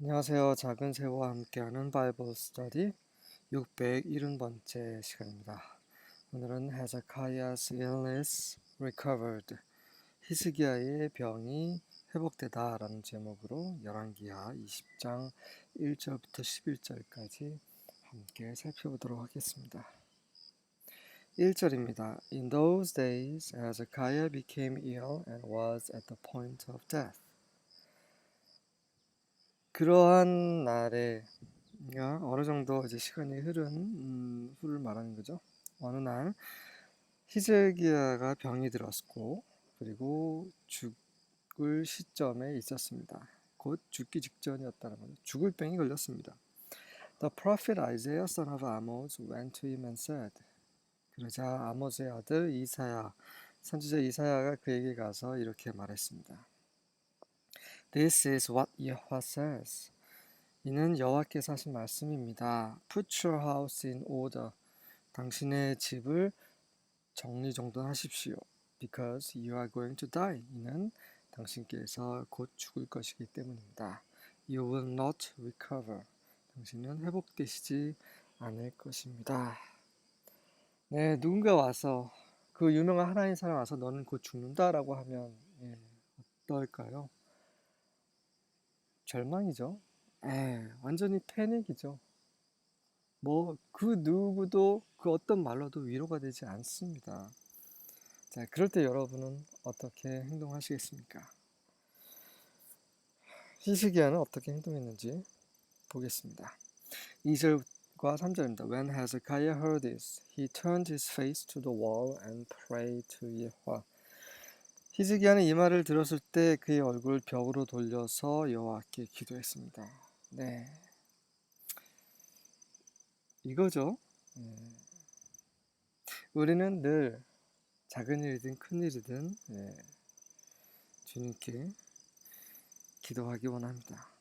안녕하세요. 작은 새와 함께하는 바이블 스터디 670번째 시간입니다. 오늘은 Hezekiah's illness recovered. 히스기야의 병이 회복되다 라는 제목으로 열왕기하 20장 1절부터 11절까지 함께 살펴보도록 하겠습니다. 1절입니다. In those days, Hezekiah became ill and was at the point of death. 그러한 날에 어느 정도 이제 시간이 흐른 음, 후를 말하는 거죠. 어느 날 히즈기야가 병이 들었고 그리고 죽을 시점에 있었습니다. 곧 죽기 직전이었다는 거죠. 죽을 병이 걸렸습니다. The prophet Isaiah, son of Amos, went to him and said. 그러자 아모스의 아들 이사야, 선지자 이사야가 그에게 가서 이렇게 말했습니다. This is what Yahweh says. 이는 여호와께서 하신 말씀입니다. Put your house in order. 당신의 집을 정리정돈하십시오. Because you are going to die. 이는 당신께서 곧 죽을 것이기 때문입니다. You will not recover. 당신은 회복되시지 않을 것입니다. 네, 누군가 와서 그 유명한 하나님 사람 와서 너는 곧 죽는다라고 하면 예, 어떨까요? 절망이죠. 에, 완전히 패닉이죠. 뭐 그 누구도 그 어떤 말로도 위로가 되지 않습니다. 자, 그럴 때 여러분은 어떻게 행동하시겠습니까? 히스기야는 어떻게 행동했는지 보겠습니다. 2절과 3절입니다. When Hezekiah heard this, he turned his face to the wall and prayed to Yahweh. 히즈기야는 이 말을 들었을 때 그의 얼굴을 벽으로 돌려서 여호와께 기도했습니다. 네, 이거죠. 네. 우리는 늘 작은 일이든 큰 일이든 네, 주님께 기도하기 원합니다.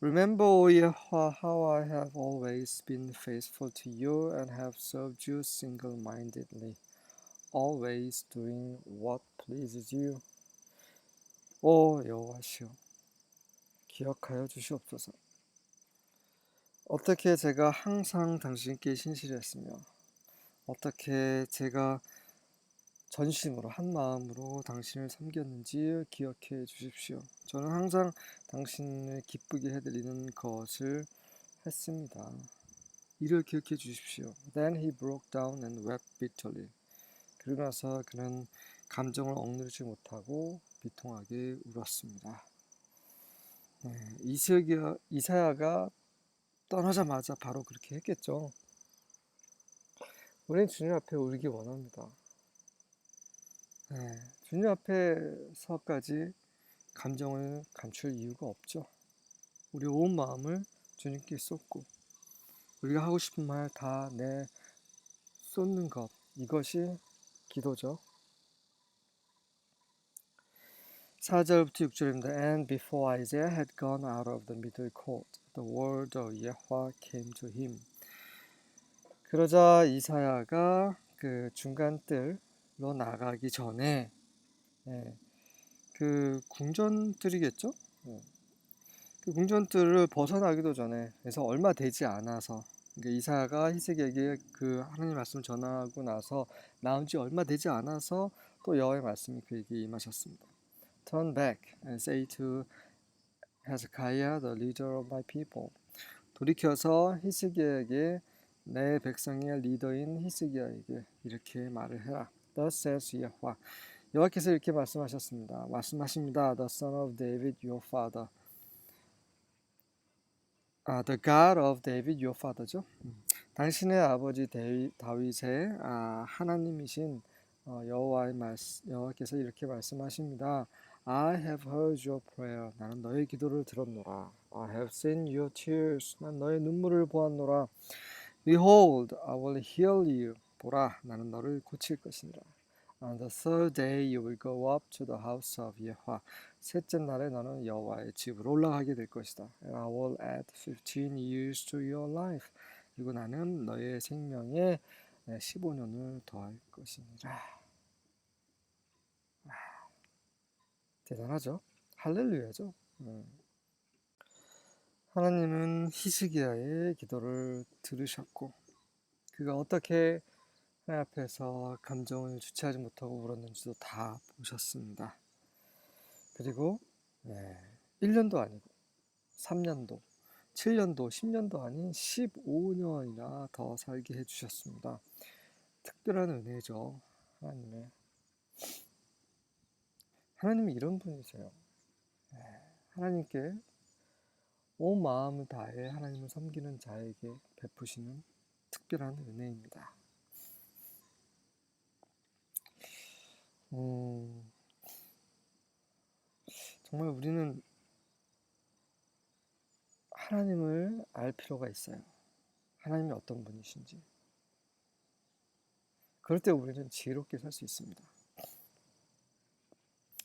Remember, Yahweh, how I have always been faithful to you and have served you single-mindedly. Always doing what pleases you. 오 여호와시여 기억하여 주시옵소서. 어떻게 제가 항상 당신께 신실했으며 어떻게 제가 전심으로 한 마음으로 당신을 섬겼는지 기억해 주십시오. 저는 항상 당신을 기쁘게 해드리는 것을 했습니다. 이를 기억해 주십시오. Then he broke down and wept bitterly. 그러고 나서 그는 감정을 억누르지 못하고 비통하게 울었습니다. 네, 이스기야, 이사야가 떠나자마자 바로 그렇게 했겠죠. 우리는 주님 앞에 울기 원합니다. 네, 주님 앞에서까지 감정을 감출 이유가 없죠. 우리 온 마음을 주님께 쏟고 우리가 하고 싶은 말 다 내 쏟는 것 이것이 기도죠. 4절부터 6절입니다. And before Isaiah had gone out of the middle court, the word of Yahweh came to him. 그러자 이사야가 그 중간 뜰로 나가기 전에 예, 그 궁전뜰이겠죠? 예, 그 궁전뜰을 벗어나기도 전에 그래서 얼마 되지 않아서 그러니까 이사가 히스기에게 그 하나님 말씀을 전하고 나서 나온 지 얼마 되지 않아서 또 여호와의 말씀이 그에게 임하셨습니다. Turn back and say to Hezekiah, the leader of my people. 돌이켜서 히스기야에게 내 백성의 리더인 히스기야에게 이렇게 말을 해라. Thus says Yahweh. 여호와께서 이렇게 말씀하셨습니다. 말씀하십니다. The son of David, your father. 아, the God of David, your father죠. 음. 당신의 아버지 데이, 다윗의 아, 하나님이신 어, 여호와의 말씀, 여호와께서 이렇게 말씀하십니다. I have heard your prayer. 나는 너의 기도를 들었노라. I have seen your tears. 난 너의 눈물을 보았노라. Behold, I will heal you. 보라, 나는 너를 고칠 것이니라. On the third day you will go up to the house of Yahweh. 셋째 날에 너는 여호와의 집으로 올라가게 될 것이다. And I will add 15 years to your life. 그리고 나는 너의 생명에 15년을 더할 것이니라. 대단하죠? 할렐루야죠? 음. 하나님은 히스기야의 기도를 들으셨고 그가 어떻게 하나님 앞에서 감정을 주체하지 못하고 울었는지도 다 보셨습니다. 그리고 네, 1년도 아니고 3년도, 7년도, 10년도 아닌 15년이나 더 살게 해주셨습니다. 특별한 은혜죠. 하나님의. 하나님이 이런 분이세요. 네, 하나님께 온 마음을 다해 하나님을 섬기는 자에게 베푸시는 특별한 은혜입니다. 음, 정말 우리는 하나님을 알 필요가 있어요. 하나님이 어떤 분이신지. 그럴 때 우리는 지혜롭게 살 수 있습니다.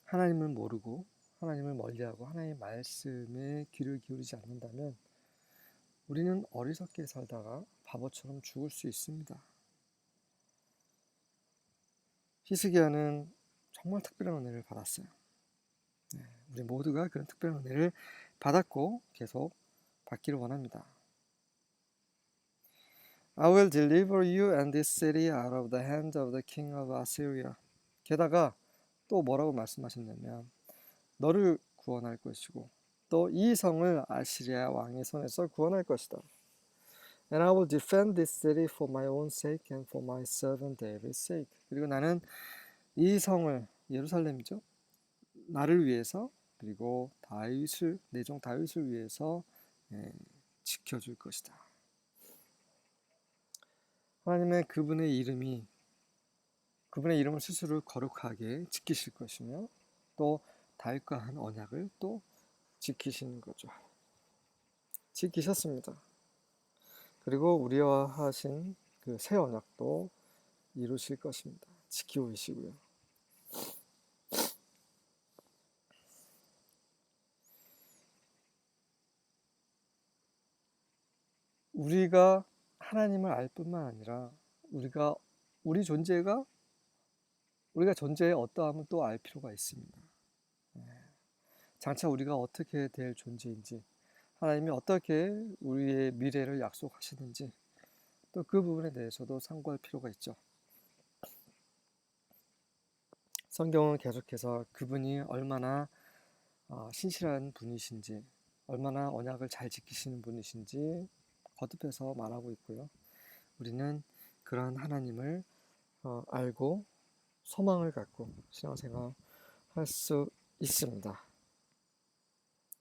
하나님을 모르고 하나님을 멀리하고 하나님의 말씀에 귀를 기울이지 않는다면 우리는 어리석게 살다가 바보처럼 죽을 수 있습니다. 히스기야는 정말 특별한 은혜를 받았어요. 네, 우리 모두가 그런 특별한 은혜를 받았고 계속 받기를 원합니다. I will deliver you and this city out of the hand of the king of Assyria. 게다가 또 뭐라고 말씀하셨냐면 너를 구원할 것이고 또 이 성을 아시리아 왕의 손에서 구원할 것이다. And I will defend this city for my own sake and for my servant David's sake. 그리고 나는 이 성을 예루살렘이죠. 나를 위해서 그리고 다윗을 내종 다윗을 위해서 예, 지켜줄 것이다. 하나님의 그분의 이름이 그분의 이름을 스스로 거룩하게 지키실 것이며 또 다윗과 한 언약을 또 지키시는 거죠. 지키셨습니다. 그리고 우리와 하신 그 새 언약도 이루실 것입니다. 지키고 계시고요. 우리가 하나님을 알 뿐만 아니라 우리가 우리 존재가 우리가 존재의 어떠함을 또 알 필요가 있습니다. 네. 장차 우리가 어떻게 될 존재인지 하나님이 어떻게 우리의 미래를 약속하시는지 또 그 부분에 대해서도 상고할 필요가 있죠. 성경은 계속해서 그분이 얼마나 어, 신실한 분이신지, 얼마나 언약을 잘 지키시는 분이신지 거듭해서 말하고 있고요. 우리는 그러한 하나님을 어, 알고 소망을 갖고 신앙생활 할 수 있습니다.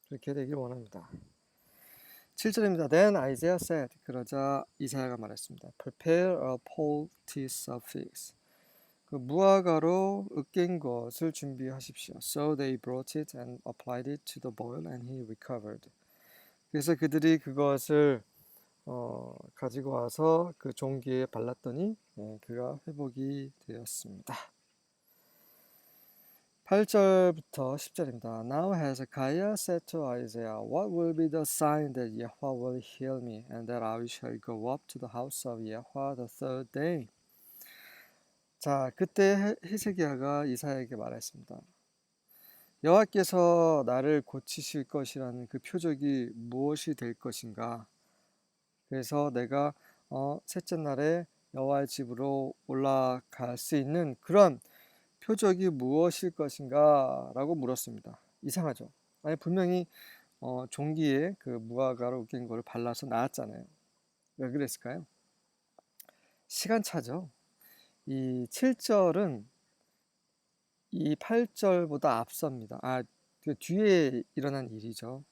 그렇게 되길 원합니다. 7절입니다. Then Isaiah said, 그러자 이사야가 말했습니다. Prepare a poultice of figs. 그 무화과로 으깬 것을 준비하십시오. So they brought it and applied it to the boil, and he recovered. 그래서 그들이 그것을 어, 가지고 와서 그 종기에 발랐더니 예, 그가 회복이 되었습니다. 8절부터 10절입니다. Now Hezekiah said to Isaiah, What will be the sign that Yahweh will heal me, and that I shall go up to the house of Yahweh the third day? 자, 그때 히스기야가 이사야에게 말했습니다. 여호와께서 나를 고치실 것이라는 그 표적이 무엇이 될 것인가? 그래서 내가 어, 셋째 날에 여호와의 집으로 올라갈 수 있는 그런 표적이 무엇일 것인가? 라고 물었습니다. 이상하죠? 아니, 분명히 어, 종기에 그 무화과로 웃긴 거를 발라서 나왔잖아요. 왜 그랬을까요? 시간차죠. 이 7절은 이 8절보다 앞섭니다. 아, 그 뒤에 일어난 일이죠.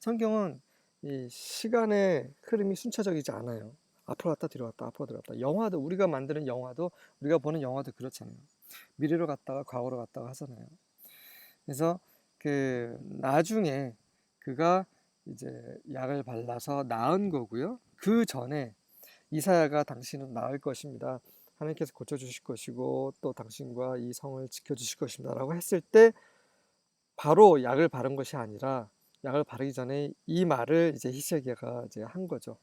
성경은 이 시간의 흐름이 순차적이지 않아요. 앞으로 갔다 뒤로 갔다 앞으로 들어갔다. 영화도 우리가 만드는 영화도 우리가 보는 영화도 그렇잖아요. 미래로 갔다가 과거로 갔다가 하잖아요. 그래서 그 나중에 그가 이제 약을 발라서 나은 거고요. 그 전에 이사야가 당신은 나을 것입니다. 하나님께서 고쳐주실 것이고 또 당신과 이 성을 지켜주실 것입니다. 라고 했을 때 바로 약을 바른 것이 아니라 약을 바르기 전에 이 말을 이제 히스기야가 이제 한 거죠.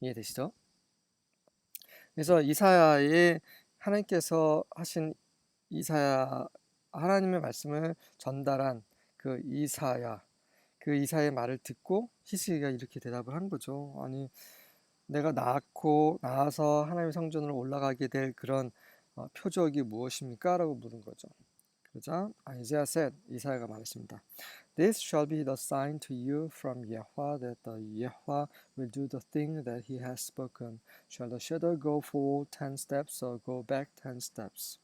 이해되시죠? 그래서 이사야의 하나님께서 하신 이사야 하나님의 말씀을 전달한 그 이사야 그 이사의 말을 듣고 히스기가 이렇게 대답을 한 거죠. 아니 내가 낳고 낳아서 하나님의 성전으로 올라가게 될 그런 어, 표적이 무엇입니까? 라고 물은 거죠. 그러자 아이자야 said 이사야가 말했습니다. This shall be the sign to you from Yahweh that the Yahweh will do the thing that he has spoken. Shall the shadow go forward ten steps or go back ten steps?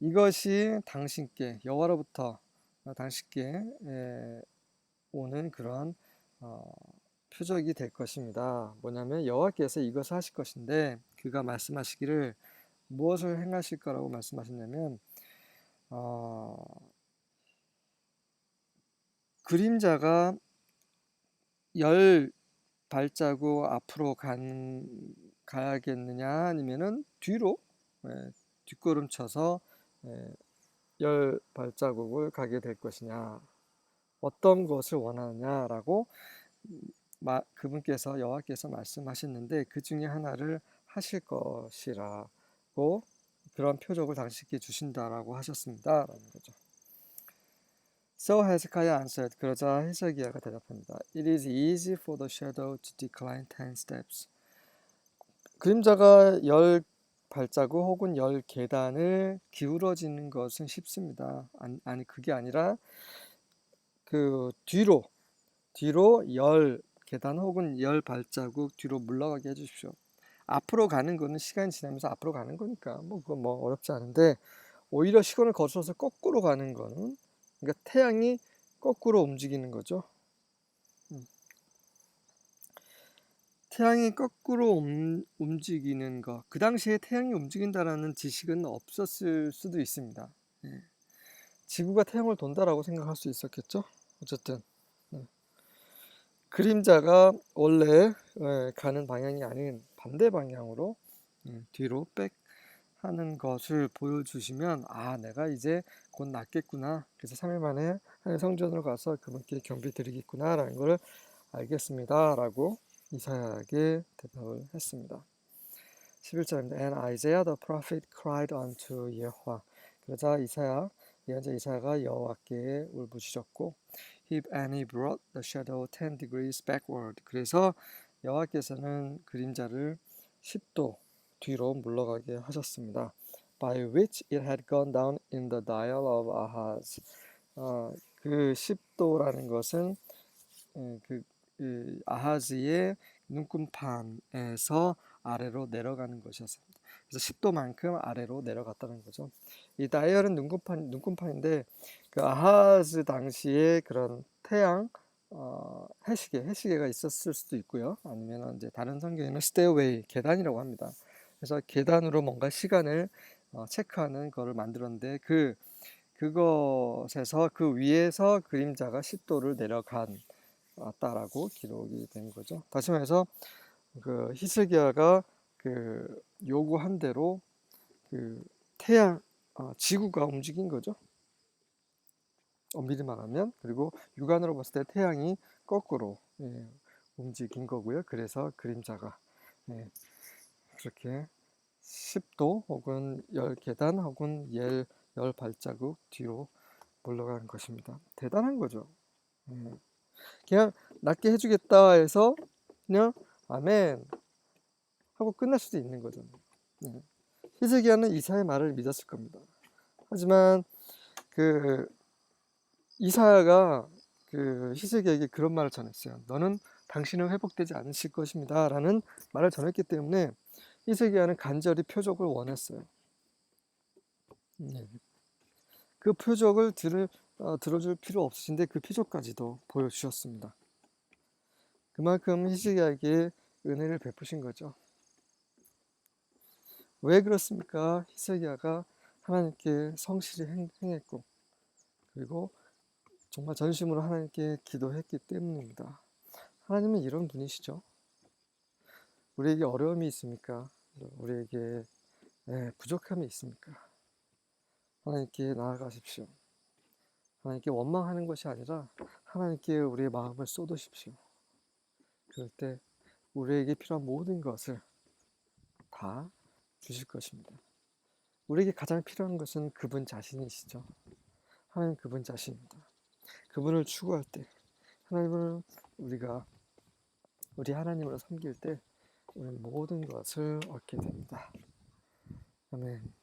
이것이 당신께 여호와로부터 어, 당신께 에, 오는 그런 어, 표적이 될 것입니다. 뭐냐면 여호와께서 이것을 하실 것인데 그가 말씀하시기를 무엇을 행하실 거라고 말씀하셨냐면 어, 그림자가 열 발자국 앞으로 간, 가야겠느냐 아니면은 뒤로 예, 뒷걸음 쳐서 예, 열 발자국을 가게 될 것이냐 어떤 것을 원하느냐라고 마, 그분께서 여호와께서 말씀하셨는데 그 중에 하나를 하실 것이라고 그런 표적을 당신께 주신다라고 하셨습니다 라는 거죠. So Hezekiah answered. 그러자 헤zeki야가 대답합니다. It is easy for the shadow to decline ten steps. 그림자가 열 발자국 혹은 열 계단을 기울어지는 것은 쉽습니다. 아니, 아니 그게 아니라 그 뒤로 뒤로 열 계단 혹은 열 발자국 뒤로 물러가게 해주십시오. 앞으로 가는 거는 시간이 지나면서 앞으로 가는 거니까 뭐 그건 뭐 어렵지 않은데 오히려 시간을 거쳐서 거꾸로 가는 거는 그러니까 태양이 거꾸로 움직이는 거죠. 음. 태양이 거꾸로 움, 움직이는 거. 그 당시에 태양이 움직인다라는 지식은 없었을 수도 있습니다. 예. 지구가 태양을 돈다라고 생각할 수 있었겠죠. 어쨌든 네. 그림자가 원래 예, 가는 방향이 아닌 반대 방향으로 예, 뒤로 백 하는 것을 보여주시면 아 내가 이제 곧 낫겠구나. 그래서 3일 만에 성전으로 가서 그분께 경배 드리겠구나 라는 걸 알겠습니다 라고 이사야에게 대답을 했습니다. 11절입니다. And Isaiah the prophet cried unto Yahweh. 그러자 이사야 예언자 이사야가 여호와께 울부짖었고 he, and he brought the shadow 10 degrees backward. 그래서 여호와께서는 그림자를 10도 뒤로 물러가게 하셨습니다. By which it had gone down in the dial of Ahaz. 어, 그 10도라는 것은 에, 그, 그 아하즈의 눈금판에서 아래로 내려가는 것이었습니다. 그래서 10도만큼 아래로 내려갔다는 거죠. 이 다이얼은 눈금판 눈금판인데 그 아하즈 당시에 그런 태양 어, 해시계 해시계가 있었을 수도 있고요. 아니면 이제 다른 성경에는 스테어웨이 계단이라고 합니다. 그래서 계단으로 뭔가 시간을 어, 체크하는 거를 만들었는데 그 그것에서 그 위에서 그림자가 10도를 내려간 왔다라고 기록이 된 거죠. 다시 말해서 그 히스기야가 그 요구한 대로 그 태양 어, 지구가 움직인 거죠. 엄밀히 말하면 그리고 육안으로 봤을 때 태양이 거꾸로 예, 움직인 거고요. 그래서 그림자가 예, 그렇게 10도 혹은 10계단 혹은 10, 10발자국 뒤로 물러가는 것입니다. 대단한 거죠. 예. 그냥 낫게 해주겠다 해서 그냥 아멘 하고 끝날 수도 있는 거죠. 예. 히스기야는 이사의 말을 믿었을 겁니다. 하지만 그 이사야가 그 히스기야에게 그런 말을 전했어요. 너는 당신은 회복되지 않으실 것입니다. 라는 말을 전했기 때문에 히스기야는 간절히 표적을 원했어요. 네. 그 표적을 들, 어, 들어줄 필요 없으신데 그 표적까지도 보여주셨습니다. 그만큼 히스기야에게 은혜를 베푸신 거죠. 왜 그렇습니까? 히스기야가 하나님께 성실히 행, 행했고 그리고 정말 전심으로 하나님께 기도했기 때문입니다. 하나님은 이런 분이시죠. 우리에게 어려움이 있습니까? 우리에게 네, 부족함이 있습니까? 하나님께 나아가십시오. 하나님께 원망하는 것이 아니라 하나님께 우리의 마음을 쏟으십시오. 그럴 때 우리에게 필요한 모든 것을 다 주실 것입니다. 우리에게 가장 필요한 것은 그분 자신이시죠. 하나님 그분 자신입니다. 그분을 추구할 때, 하나님을 우리가 우리 하나님을 섬길 때 우리는 모든 것을 얻게 됩니다. 아멘.